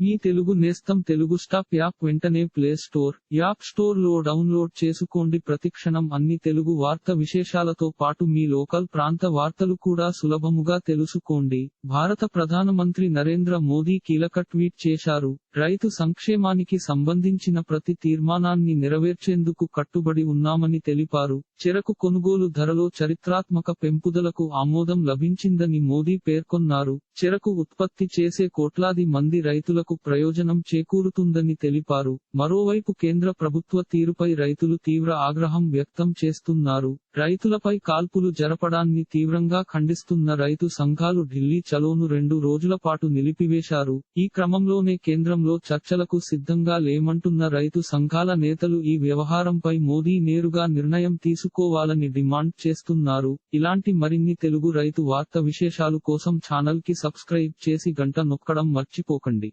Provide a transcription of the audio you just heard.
మీ తెలుగు నేస్తం Telugu stop app వెంటనే play store app స్టోర్లో డౌన్లోడ్ చేసుకోండి. ప్రతిక్షణం అన్ని తెలుగు వార్త విశేషాలతో పాటు మీ లోకల్ ప్రాంత వార్తలు కూడా సులభముగా తెలుసుకోండి. భారత ప్రధానమంత్రి నరేంద్ర మోదీ కీలక ట్వీట్ చేశారు. రైతు సంక్షేమానికి సంబంధించిన ప్రతి తీర్మానాన్ని నెరవేర్చేందుకు కట్టుబడి ఉన్నామని తెలిపారు. చెరకు కొనుగోలు ధరలో చరిత్రాత్మక పెంపుదలకు ఆమోదం లభించిందని మోదీ పేర్కొన్నారు. చెరకు ఉత్పత్తి చేసే కోట్లాది మంది రైతులకు ప్రయోజనం చేకూరుతుందని తెలిపారు. మరోవైపు కేంద్ర ప్రభుత్వ తీరుపై రైతులు తీవ్ర ఆగ్రహం వ్యక్తం చేస్తున్నారు. రైతులపై కాల్పులు జరపడాన్ని తీవ్రంగా ఖండిస్తున్న రైతు సంఘాలు ఢిల్లీ చలోను రెండు రోజుల పాటు నిలిపివేశారు. ఈ క్రమంలోనే కేంద్రంలో చర్చలకు సిద్ధంగా లేమంటున్న రైతు సంఘాల నేతలు ఈ వ్యవహారంపై మోదీ నేరుగా నిర్ణయం తీసుకోవాలని డిమాండ్ చేస్తున్నారు. ఇలాంటి మరిన్ని తెలుగు రైతు వార్త విశేషాలు కోసం ఛానల్కి సబ్స్క్రైబ్ చేసి గంట నొక్కడం మర్చిపోకండి.